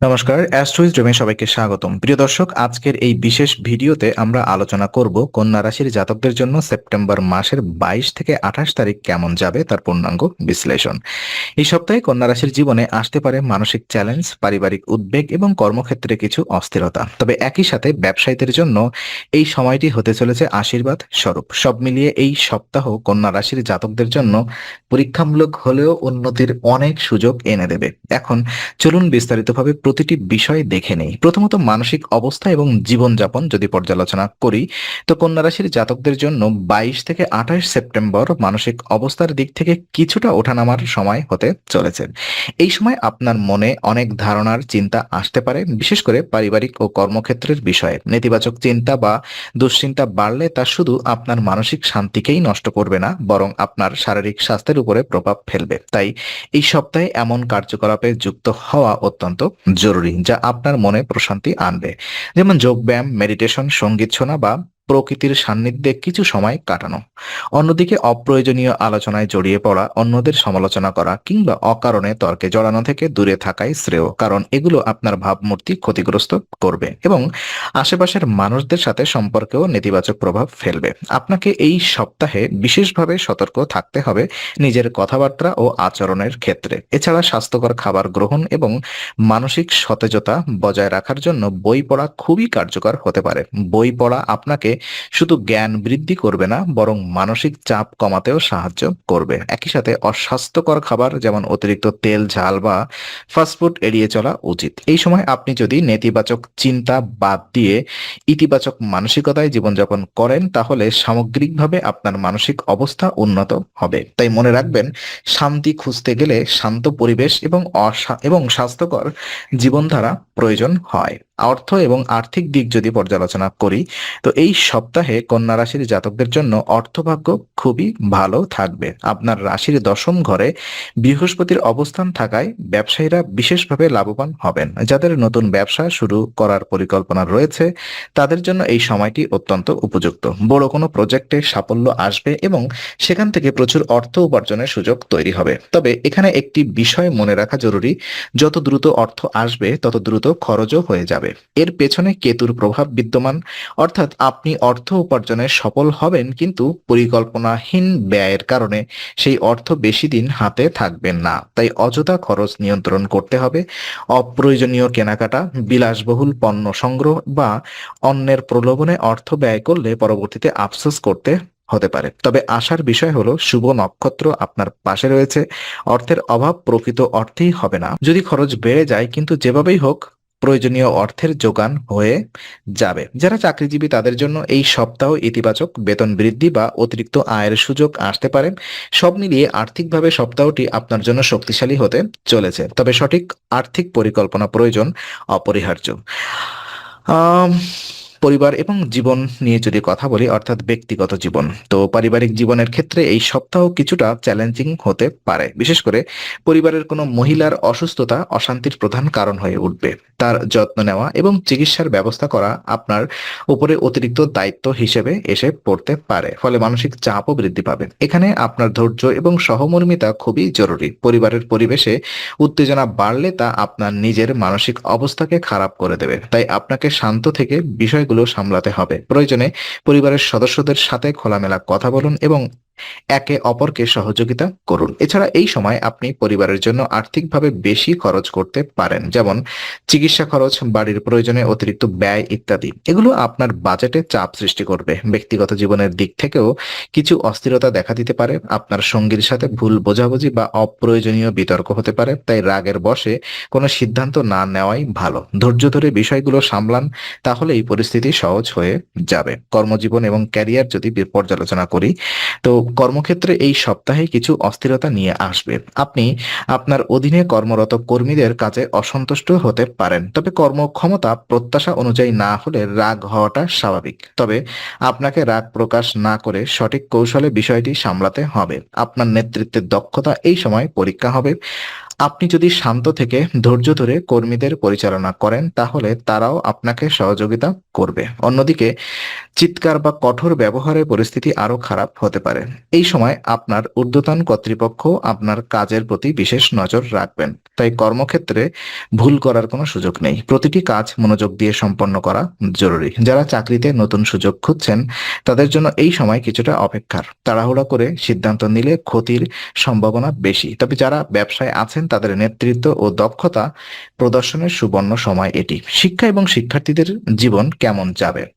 নমস্কার অ্যাস্ট্রোইজ ড্রিমে সবাইকে স্বাগতম। প্রিয় দর্শক, আজকের এই বিশেষ ভিডিওতে আমরা আলোচনা করব কন্যা রাশির জাতকদের জন্য সেপ্টেম্বর মাসের বাইশ থেকে আঠাশ তারিখ কেমন যাবে তার পূর্ণাঙ্গ বিশ্লেষণ। এই সপ্তাহে কন্যা রাশির জীবনে আসতে পারে মানসিক চ্যালেঞ্জ, পারিবারিক উদ্বেগ এবং কর্মক্ষেত্রে কিছু অস্থিরতা। তবে একই সাথে ব্যবসায়ীদের জন্য এই সময়টি হতে চলেছে আশীর্বাদ স্বরূপ। সব মিলিয়ে এই সপ্তাহ কন্যা রাশির জাতকদের জন্য পরীক্ষামূলক হলেও উন্নতির অনেক সুযোগ এনে দেবে। এখন চলুন বিস্তারিতভাবে প্রতিটি বিষয় দেখে নেই। প্রথমত মানসিক অবস্থা এবং জীবনযাপন যদি পর্যালোচনা করি, তো কন্যা রাশির জাতকদের জন্য বাইশ থেকে আঠাশ সেপ্টেম্বর মানসিক অবস্থার দিক থেকে কিছুটা ওঠানামার সময় হতে চলেছে। এই সময় আপনার মনে অনেক ধারণার চিন্তা আসতে পারে, বিশেষ করে পারিবারিক ও কর্মক্ষেত্রের বিষয়ে। নেতিবাচক চিন্তা বা দুশ্চিন্তা বাড়লে তা শুধু আপনার মানসিক শান্তিকেই নষ্ট করবে না, বরং আপনার শারীরিক স্বাস্থ্যের উপরে প্রভাব ফেলবে। তাই এই সপ্তাহে এমন কার্যকলাপে যুক্ত হওয়া অত্যন্ত জরুরি যা আপনার মনে প্রশান্তি আনবে। যেমন যোগ ব্যায়াম মেডিটেশন সংগীত শোনা বা প্রকৃতির সান্নিধ্যে কিছু সময় কাটানো। অন্যদিকে অপ্রয়োজনীয় আলোচনায় জড়িয়ে পড়া, অন্যদের সমালোচনা করা কিংবা অকারণে তর্কে জড়ানো থেকে দূরে থাকাই শ্রেয়, কারণ এগুলো আপনার ভাবমূর্তি ক্ষতিগ্রস্ত করবে এবং আশেপাশের মানুষদের সাথে সম্পর্কেও নেতিবাচক প্রভাব ফেলবে। আপনাকে এই সপ্তাহে বিশেষভাবে সতর্ক থাকতে হবে নিজের কথাবার্তা ও আচরণের ক্ষেত্রে। এছাড়া স্বাস্থ্যকর খাবার গ্রহণ এবং মানসিক সতেজতা বজায় রাখার জন্য বই পড়া খুবই কার্যকর হতে পারে। বই পড়া আপনাকে শুধু জ্ঞান বৃদ্ধি করবে না, বরং মানসিক চাপ কমাতেও সাহায্য করবে। একই সাথে অস্বাস্থ্যকর খাবার, যেমন অতিরিক্ত তেল, ঝাল বা ফাস্টফুড এড়িয়ে চলা উচিত। এই সময় আপনি যদি নেতিবাচক চিন্তা বাদ দিয়ে ইতিবাচক মানসিকতায় জীবনযাপন করেন, তাহলে সামগ্রিকভাবে আপনার মানসিক অবস্থা উন্নত হবে। তাই মনে রাখবেন, শান্তি খুঁজতে গেলে শান্ত পরিবেশ এবং এবং স্বাস্থ্যকর জীবনধারা প্রয়োজন হয়। অর্থ এবং আর্থিক দিক যদি পর্যালোচনা করি, তো এই সপ্তাহে কন্যা রাশির জাতকদের জন্য অর্থভাগ্য খুবই ভালো থাকবে। আপনার রাশির দশম ঘরে বৃহস্পতির অবস্থান থাকায় ব্যবসায়ীরা বিশেষভাবে লাভবান হবেন। যাদের নতুন ব্যবসা শুরু করার পরিকল্পনা রয়েছে, তাদের জন্য এই সময়টি অত্যন্ত উপযুক্ত। বড় কোনো প্রজেক্টে সাফল্য আসবে এবং সেখান থেকে প্রচুর অর্থ উপার্জনের সুযোগ তৈরি হবে। তবে এখানে একটি বিষয় মনে রাখা জরুরি, যত দ্রুত অর্থ আসবে, তত দ্রুত খরচও হয়ে যাবে। এর পেছনে কেতুর প্রভাব বিদ্যমান। অর্থাৎ আপনি অর্থ উপার্জনে সফল হবেন কিন্তু পরিকল্পনাহীন ব্যয়ের কারণে সেই অর্থ বেশি দিন হাতে থাকবেন না। তাই অযথা খরচ নিয়ন্ত্রণ করতে হবে। অপ্রয়োজনীয় কেনাকাটা, বিলাসবহুল পণ্য সংগ্রহ বা অন্যের প্রলোভনে অর্থ ব্যয় করলে পরবর্তীতে আফসোস করতে হতে পারে। তবে আশার বিষয় হলো, শুভ নক্ষত্র আপনার পাশে রয়েছে। অর্থের অভাব প্রকৃত অর্থেই হবে না। যদি খরচ বেড়ে যায়, কিন্তু যেভাবেই হোক প্রয়োজনীয় অর্থের যোগান হয়ে যাবে। যারা চাকরিজীবী, তাদের জন্য এই সপ্তাহ ইতিবাচক বেতন বৃদ্ধি বা অতিরিক্ত আয়ের সুযোগ আসতে পারে। সব মিলিয়ে আর্থিকভাবে সপ্তাহটি আপনার জন্য শক্তিশালী হতে চলেছে। তবে সঠিক আর্থিক পরিকল্পনা প্রয়োজন অপরিহার্য। পরিবার এবং জীবন নিয়ে যদি কথা বলি, অর্থাৎ ব্যক্তিগত জীবন, তো পারিবারিক জীবনের ক্ষেত্রে এই সপ্তাহ কিছুটা চ্যালেঞ্জিং হতে পারে। বিশেষ করে পরিবারের কোনো মহিলার অসুস্থতা অশান্তির প্রধান কারণ হয়ে উঠবে। তার যত্ন নেওয়া এবং চিকিৎসার ব্যবস্থা করা আপনার উপরে অতিরিক্ত দায়িত্ব হিসেবে এসে পড়তে পারে, ফলে মানসিক চাপও বৃদ্ধি পাবে। এখানে আপনার ধৈর্য এবং সহমর্মিতা খুবই জরুরি। পরিবারের পরিবেশে উত্তেজনা বাড়লে তা আপনার নিজের মানসিক অবস্থাকে খারাপ করে দেবে। তাই আপনাকে শান্ত থেকে বিষয়গুলো সামলাতে হবে। প্রয়োজনে পরিবারের সদস্যদের সাথে খোলামেলা কথা বলুন এবং একে অপরকে সহযোগিতা করুন। এছাড়া এই সময় আপনি পরিবারের জন্য আর্থিকভাবে বেশি খরচ করতে পারেন, যেমন চিকিৎসা খরচ, বাড়ির প্রয়োজনে অতিরিক্ত ব্যয় ইত্যাদি। এগুলো আপনার বাজেটে চাপ সৃষ্টি করবে। ব্যক্তিগত জীবনের দিক থেকেও কিছু অস্থিরতা দেখা দিতে পারে। আপনার সঙ্গীর সাথে ভুল বোঝাবুঝি বা অপ্রয়োজনীয় বিতর্ক হতে পারে, তাই রাগের বশে কোনো সিদ্ধান্ত না নেওয়াই ভালো। ধৈর্য ধরে বিষয়গুলো সামলান তাহলে এই পরিস্থিতি সহজ হয়ে যাবে। কর্মজীবন এবং ক্যারিয়ার যদি পর্যালোচনা করি, তো কর্মক্ষেত্রে এই সপ্তাহে কিছু অস্থিরতা নিয়ে আসবে। আপনি আপনার অধীনে কর্মরত কর্মীদের কাজে অসন্তুষ্ট হতে পারেন। তবে কর্মক্ষমতা প্রত্যাশা অনুযায়ী না হলে রাগ হওয়াটা স্বাভাবিক। তবে আপনাকে রাগ প্রকাশ না করে সঠিক কৌশলে বিষয়টি সামলাতে হবে। আপনার নেতৃত্বের দক্ষতা এই সময় পরীক্ষা হবে। আপনি যদি শান্ত থেকে ধৈর্য ধরে কর্মীদের পরিচালনা করেন, তাহলে তারাও আপনাকে সহযোগিতা করবে। অন্যদিকে, চিৎকার বা কঠোর ব্যবহারের পরিস্থিতি আরও খারাপ হতে পারে। এই সময় আপনার ঊর্ধ্বতন কর্তৃপক্ষ আপনার কাজের প্রতি বিশেষ নজর রাখবেন। তাই কর্মক্ষেত্রে ভুল করার কোনো সুযোগ নেই। প্রতিটি কাজ মনোযোগ দিয়ে সম্পন্ন করা জরুরি। যারা চাকরিতে নতুন সুযোগ খুঁজছেন, তাদের জন্য এই সময় কিছুটা অপেক্ষার। তাড়াহুড়া করে সিদ্ধান্ত নিলে ক্ষতির সম্ভাবনা বেশি। তবে যারা ব্যবসায় আছেন তাদের নেতৃত্ব ও দক্ষতা প্রদর্শনের সুবর্ণ সময় এটি। শিক্ষা এবং শিক্ষার্থীদের জীবন কেমন যাবে?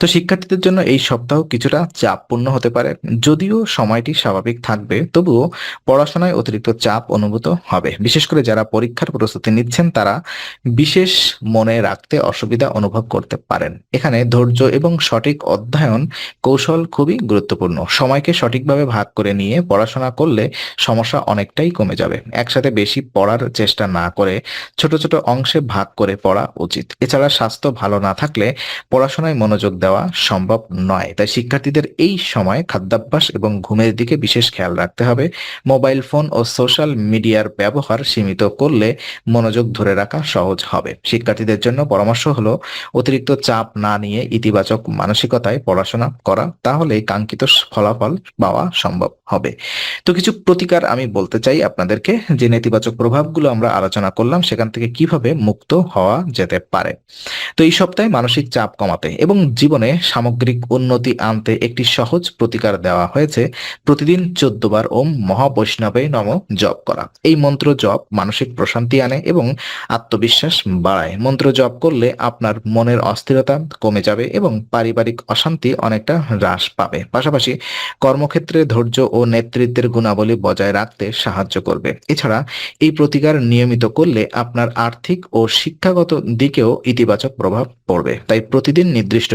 তো শিক্ষার্থীদের জন্য এই সপ্তাহ কিছুটা চাপপূর্ণ হতে পারে। যদিও সময়টি স্বাভাবিক থাকবে, তবুও পড়াশোনায় অতিরিক্ত চাপ অনুভূত হবে। বিশেষ করে যারা পরীক্ষার প্রস্তুতি নিচ্ছেন, তারা বিশেষ মনে রাখতে অসুবিধা অনুভব করতে পারেন। এখানে ধৈর্য এবং সঠিক অধ্যয়ন কৌশল খুবই গুরুত্বপূর্ণ। সময়কে সঠিকভাবে ভাগ করে নিয়ে পড়াশোনা করলে সমস্যা অনেকটাই কমে যাবে। একসাথে বেশি পড়ার চেষ্টা না করে ছোট ছোট অংশে ভাগ করে পড়া উচিত। এছাড়া স্বাস্থ্য ভালো না থাকলে পড়াশোনায় মনোযোগ দেওয়া সম্ভব নয়। তাই শিক্ষার্থীদের এই সময় খাদ্যাভ্যাস এবং ঘুমের দিকে বিশেষ খেয়াল রাখতে হবে। মোবাইল ফোন ও সোশ্যাল মিডিয়ার ব্যবহার সীমিত করলে মনোযোগ ধরে রাখা সহজ হবে। শিক্ষার্থীদের জন্য পরামর্শ হলো, অতিরিক্ত চাপ না নিয়ে ইতিবাচক মানসিকতায় পড়াশোনা করা। তাহলে কাঙ্ক্ষিত ফলাফল পাওয়া সম্ভব হবে। তো কিছু প্রতিকার আমি বলতে চাই আপনাদেরকে, যে নেতিবাচক প্রভাবগুলো আমরা আলোচনা করলাম, সেখান থেকে কীভাবে মুক্ত হওয়া যেতে পারে। তো এই সপ্তাহে মানসিক চাপ কমাতে এবং জীবনে সামগ্রিক উন্নতি আনতে একটি সহজ প্রতিকার দেওয়া হয়েছে। প্রতিদিন চোদ্দ বার ওম মহাবৈষ্ণবে নম জপ করা। এই মন্ত্র জপ মানসিক প্রশান্তি আনে এবং আত্মবিশ্বাস বাড়ায়। মন্ত্র জপ করলে আপনার মনের অস্থিরতা কমে যাবে এবং পারিবারিক অশান্তি অনেকটা হ্রাস পাবে। পাশাপাশি কর্মক্ষেত্রে ধৈর্য ও নেতৃত্বের গুণাবলী বজায় রাখতে সাহায্য করবে। এছাড়া এই প্রতিকার নিয়মিত করলে আপনার আর্থিক ও শিক্ষাগত দিকেও ইতিবাচক প্রভাব পড়বে। তাই প্রতিদিন নির্দিষ্ট